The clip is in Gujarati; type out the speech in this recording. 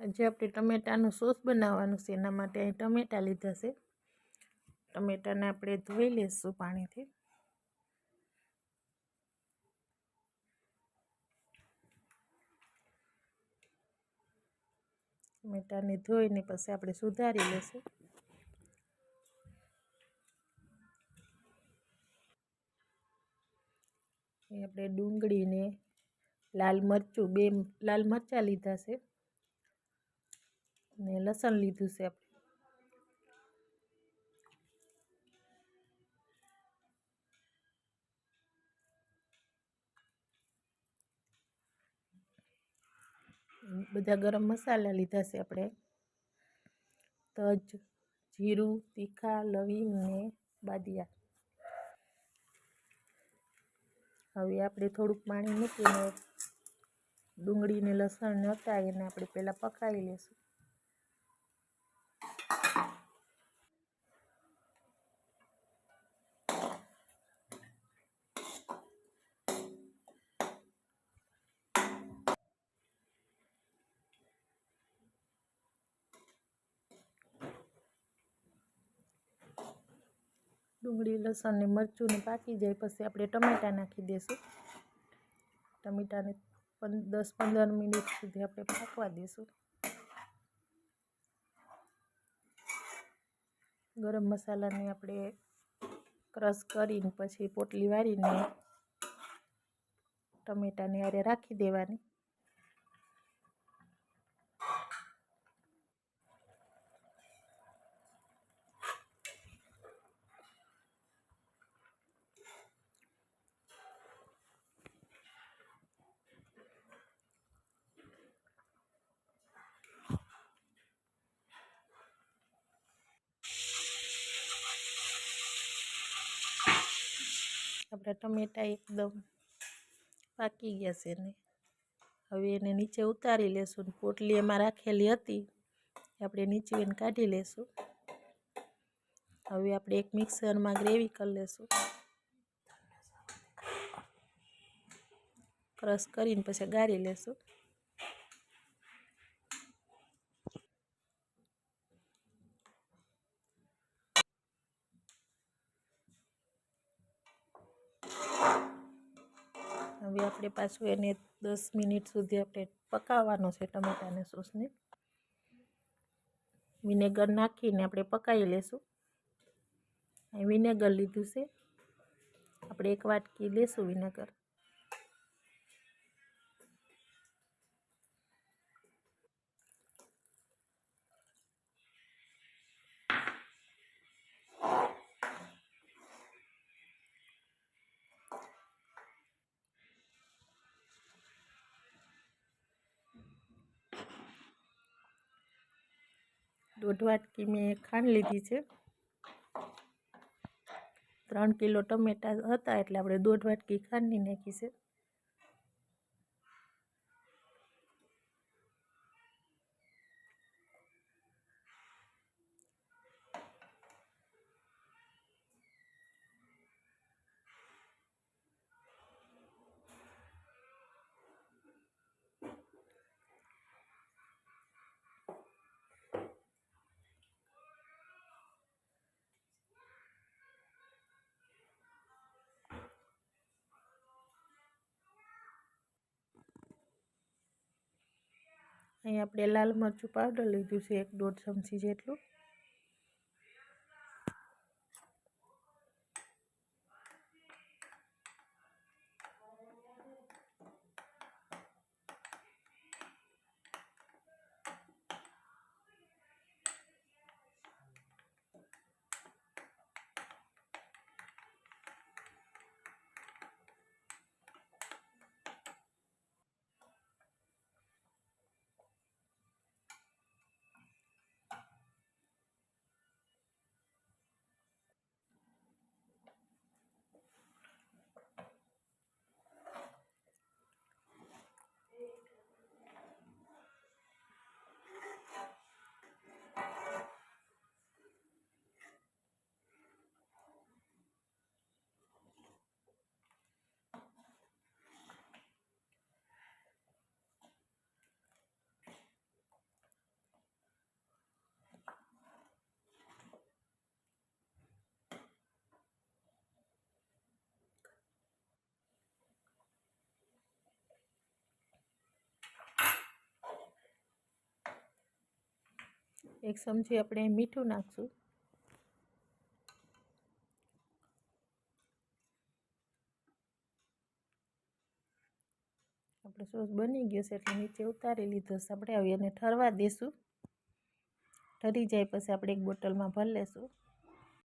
આજે આપણે ટમેટાનો સોસ બનાવવાનું છે, એના માટે અહીં ટમેટાં લીધા છે. ટમેટાને આપણે ધોઈ લઈશું પાણીથી. ટમેટાને ધોઈને પછી આપણે સુધારી લઈશું આપણે ડુંગળીને લાલ મરચું, બે લાલ મરચાં લીધા છે. ને લસણ લીધું છે આપણે. બધા ગરમ મસાલા લીધા છે આપણે. તજ, જીરું, તીખા, લવિંગ ને બાદિયા. હવે આપણે થોડુંક પાણી મૂકીને ડુંગળીને લસણ નતા એને આપણે પહેલાં પકાવી લઈશું ડુંગળી, લસણ ને મરચું ને પાકી જાય પછી આપણે ટમેટાં નાખી દઈશું ટમેટાને દસ પંદર મિનિટ સુધી આપણે પાકવા દઈશું ગરમ મસાલાને આપણે ક્રશ કરીને પછી પોટલી વાળીને ટમેટાને આરે રાખી દેવાની. આપણા ટમેટા એકદમ પાકી ગયા છે ને હવે એને નીચે ઉતારી લેશું પોટલી એમાં રાખેલી હતી. આપણે નીચે એને કાઢી લેશું. હવે આપણે એક મિક્સરમાં ગ્રેવી કરી લેશું. ક્રશ કરીને પછી ગાળી લેશું. હવે આપણે પાછું એને દસ મિનિટ સુધી આપણે પકાવવાનો છે ટમેટાને સોસને. વિનેગર નાખીને આપણે પકાવી લેશું. વિનેગર લીધું છે. આપણે એક વાટકી લેશું વિનેગર. દોઢ વાટકી મેં ખાંડ લીધી છે. ત્રણ કિલો ટમેટા હતા એટલે આપણે દોઢ વાટકી ખાંડની નાખી છે. અહીં આપણે લાલ મરચું પાવડર લીધું છે એક દોઢ ચમચી જેટલું. એક ચમચી આપણે મીઠું નાખશું. આપણે સોસ બની ગયો છે એટલે નીચે ઉતારી લીધો છે. આપણે આવી એને ઠરવા દઈશું ઠરી જાય પછી આપણે એક બોટલમાં ભરી લેશું.